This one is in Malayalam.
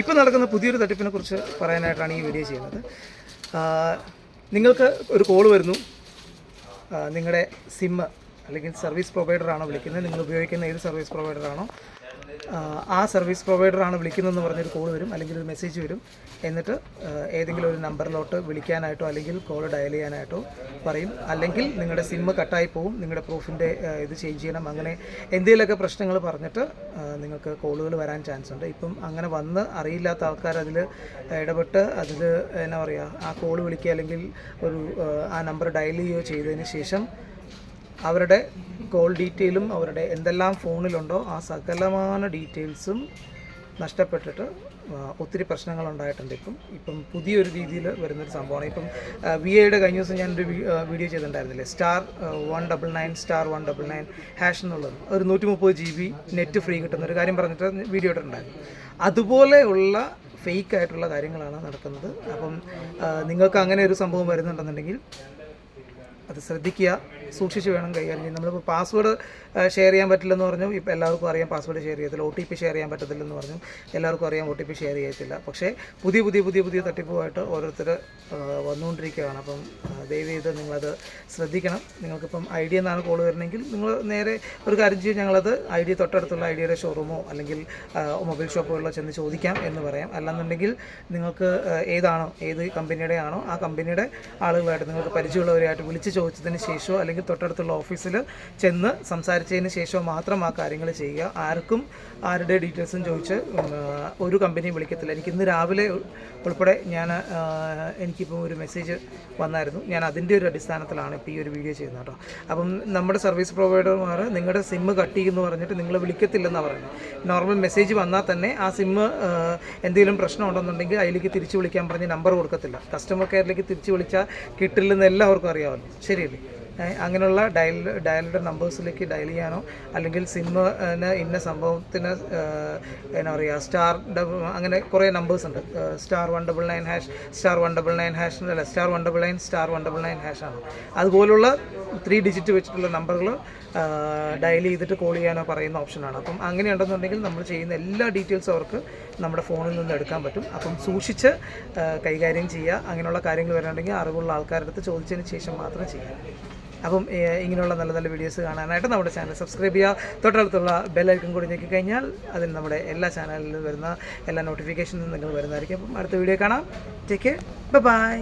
ഇപ്പോൾ നടക്കുന്ന പുതിയൊരു തട്ടിപ്പിനെ കുറിച്ച് പറയാനായിട്ടാണ് ഈ വീഡിയോ ചെയ്യുന്നത്. നിങ്ങൾക്ക് ഒരു കോൾ വരുന്നു. നിങ്ങളുടെ സിമ്മ് അല്ലെങ്കിൽ സർവീസ് പ്രൊവൈഡറാണോ വിളിക്കുന്നത്? നിങ്ങൾ ഉപയോഗിക്കുന്ന ഏത് സർവീസ് പ്രൊവൈഡറാണോ ആ, സർവീസ് പ്രൊവൈഡറാണ് വിളിക്കുന്നതെന്ന് പറഞ്ഞൊരു കോൾ വരും അല്ലെങ്കിൽ ഒരു മെസ്സേജ് വരും. എന്നിട്ട് ഏതെങ്കിലും ഒരു നമ്പറിലോട്ട് വിളിക്കാനായിട്ടോ അല്ലെങ്കിൽ കോൾ ഡയൽ ചെയ്യാനായിട്ടോ പറയും. അല്ലെങ്കിൽ നിങ്ങളുടെ സിമ്മ് കട്ടായി പോവും നിങ്ങളുടെ പ്രൂഫിന്റെ ഇത് ചേഞ്ച് ചെയ്യണം. അങ്ങനെ എന്തെങ്കിലുമൊക്കെ പ്രശ്നങ്ങൾ പറഞ്ഞിട്ട് നിങ്ങൾക്ക് കോളുകൾ വരാൻ ചാൻസ് ഉണ്ട്. ഇപ്പം അങ്ങനെ വന്ന് അറിയില്ലാത്ത ആൾക്കാർ അതിൽ ഇടപെട്ട് അതിൽ എന്നാ പറയുക ആ കോൾ വിളിക്കുക അല്ലെങ്കിൽ ഒരു ആ നമ്പർ ഡയൽ ചെയ്യുകയോ ചെയ്തതിന് ശേഷം അവരുടെ കോൾ ഡീറ്റെയിലും അവരുടെ എന്തെല്ലാം ഫോണിലുണ്ടോ ആ സകലமான ഡീറ്റെയിൽസും നഷ്ടപ്പെട്ടിട്ട് ഒത്തിരി പ്രശ്നങ്ങൾ ഉണ്ടായിട്ടുണ്ട് ഇപ്പം. ഇപ്പം പുതിയൊരു രീതിയിൽ വരുന്നൊരു സംഭവമാണ്. ഇപ്പം വി ഐയുടെ കഴിഞ്ഞ ദിവസം ഞാനൊരു video ചെയ്തിട്ടുണ്ടായിരുന്നില്ലേ? Star one double nine star one double nine hash എന്നുള്ളത്. ഒരു നൂറ്റി മുപ്പത് ജി ബി നെറ്റ് ഫ്രീ കിട്ടുന്ന ഒരു കാര്യം പറഞ്ഞിട്ട് വീഡിയോ ഇട്ടിട്ടുണ്ടായിരുന്നു. അതുപോലെയുള്ള ഫേക്ക് ആയിട്ടുള്ള കാര്യങ്ങളാണ് നടക്കുന്നത്. അപ്പം നിങ്ങൾക്ക് അങ്ങനെ ഒരു സംഭവം വരുന്നുണ്ടെന്നുണ്ടെങ്കിൽ അത് ശ്രദ്ധിക്കുക. സൂക്ഷിച്ച് വേണം കൈകാര്യം ചെയ്യാൻ നമ്മളിപ്പോൾ പാസ്വേഡ് ഷെയർ ചെയ്യാൻ പറ്റില്ലെന്ന് പറഞ്ഞു ഇപ്പോൾ എല്ലാവർക്കും അറിയാം പാസ്വേഡ് ഷെയർ ചെയ്യത്തില്ല. ഒ ടി പി ഷെയർ ചെയ്യാൻ പറ്റത്തില്ലെന്ന് പറഞ്ഞു എല്ലാവർക്കും അറിയാം ഒ ടി പി ഷെയർ ചെയ്യത്തില്ല. പക്ഷേ പുതിയ പുതിയ പുതിയ പുതിയ തട്ടിപ്പുമായിട്ട് ഓരോരുത്തർ വന്നുകൊണ്ടിരിക്കുകയാണ്. അപ്പം ദയവ് ചെയ്ത് നിങ്ങളത് ശ്രദ്ധിക്കണം. നിങ്ങൾക്കിപ്പം ഐ ഡി എന്നാണ് കോൾ വരണമെങ്കിൽ നിങ്ങൾ നേരെ ഒരു കാര്യം ചെയ്യും. ഞങ്ങളത് ഐ ഡി തൊട്ടടുത്തുള്ള ഐ ഡിയുടെ ഷോറൂമോ അല്ലെങ്കിൽ മൊബൈൽ ഷോപ്പുകളിലോ ചെന്ന് ചോദിക്കാം എന്ന് പറയാം. അല്ലാന്നുണ്ടെങ്കിൽ നിങ്ങൾക്ക് ഏതാണോ ഏത് കമ്പനിയുടെ ആണോ ആ കമ്പനിയുടെ ആളുകളായിട്ട് നിങ്ങൾക്ക് പരിചയമുള്ളവരായിട്ട് വിളിച്ച് ചോദിച്ചതിന് ശേഷമോ അല്ലെങ്കിൽ തൊട്ടടുത്തുള്ള ഓഫീസിൽ ചെന്ന് സംസാരിച്ചതിന് ശേഷം മാത്രം ആ കാര്യങ്ങൾ ചെയ്യുക. ആർക്കും ആരുടെ ഡീറ്റെയിൽസും ചോദിച്ച് ഒരു കമ്പനിയും വിളിക്കത്തില്ല. എനിക്ക് ഇന്ന് രാവിലെ ഉൾപ്പെടെ ഞാൻ എനിക്കിപ്പോൾ ഒരു മെസ്സേജ് വന്നായിരുന്നു. ഞാൻ അതിന്റെ ഒരു അടിസ്ഥാനത്തിലാണ് ഇപ്പോൾ ഈ ഒരു വീഡിയോ ചെയ്യുന്നത് കേട്ടോ. അപ്പം നമ്മുടെ സർവീസ് പ്രൊവൈഡർമാർ നിങ്ങളുടെ സിമ്മ് കട്ട് ചെയ്യുമെന്ന് പറഞ്ഞിട്ട് നിങ്ങൾ വിളിക്കത്തില്ലെന്നാണ് പറയുന്നത്. നോർമൽ മെസ്സേജ് വന്നാൽ തന്നെ ആ സിമ്മ് എന്തെങ്കിലും പ്രശ്നം ഉണ്ടെന്നുണ്ടെങ്കിൽ അതിലേക്ക് തിരിച്ച് വിളിക്കാൻ പറഞ്ഞ് നമ്പർ കൊടുക്കത്തില്ല. കസ്റ്റമർ കെയറിലേക്ക് തിരിച്ച് വിളിച്ചാൽ കിട്ടില്ലെന്ന് എല്ലാവർക്കും അറിയാമല്ലോ. ശരിയല്ലേ? അങ്ങനെയുള്ള ഡയൽ ഡയലുടെ നമ്പേഴ്സിലേക്ക് ഡയൽ ചെയ്യാനോ അല്ലെങ്കിൽ സിമ്മിന് ഇന്ന സംഭവത്തിന് എന്താ പറയുക സ്റ്റാർ ഡബിൾ അങ്ങനെ കുറേ നമ്പേഴ്സ് ഉണ്ട്. Star one double nine hash star one double nine hash അല്ല star one double nine star one double nine hash ആണ്. അതുപോലുള്ള ത്രീ ഡിജിറ്റ് വെച്ചിട്ടുള്ള നമ്പറുകൾ ഡയൽ ചെയ്തിട്ട് കോൾ ചെയ്യാനോ പറയുന്ന ഓപ്ഷനാണ്. അപ്പം അങ്ങനെ ഉണ്ടെന്നുണ്ടെങ്കിൽ നമ്മൾ ചെയ്യുന്ന എല്ലാ ഡീറ്റെയിൽസും അവർക്ക് നമ്മുടെ ഫോണിൽ നിന്ന് എടുക്കാൻ പറ്റും. അപ്പം സൂക്ഷിച്ച് കൈകാര്യം ചെയ്യുക. അങ്ങനെയുള്ള കാര്യങ്ങൾ വരാനുണ്ടെങ്കിൽ അറിവുള്ള ആൾക്കാരുടെ അടുത്ത് ചോദിച്ചതിന് ശേഷം മാത്രം ചെയ്യുക. അപ്പം ഇങ്ങനെയുള്ള നല്ല നല്ല വീഡിയോസ് കാണാനായിട്ട് നമ്മുടെ ചാനൽ സബ്സ്ക്രൈബ് ചെയ്യുക. തൊട്ടടുത്തുള്ള ബെല്ലൈക്കൺ കൂടി ഞെക്കി കഴിഞ്ഞാൽ അതിൽ നമ്മുടെ എല്ലാ ചാനലിലും വരുന്ന എല്ലാ നോട്ടിഫിക്കേഷനും നിങ്ങൾ വരുന്നതായിരിക്കും. അപ്പം അടുത്ത വീഡിയോ കാണാം. Take care bye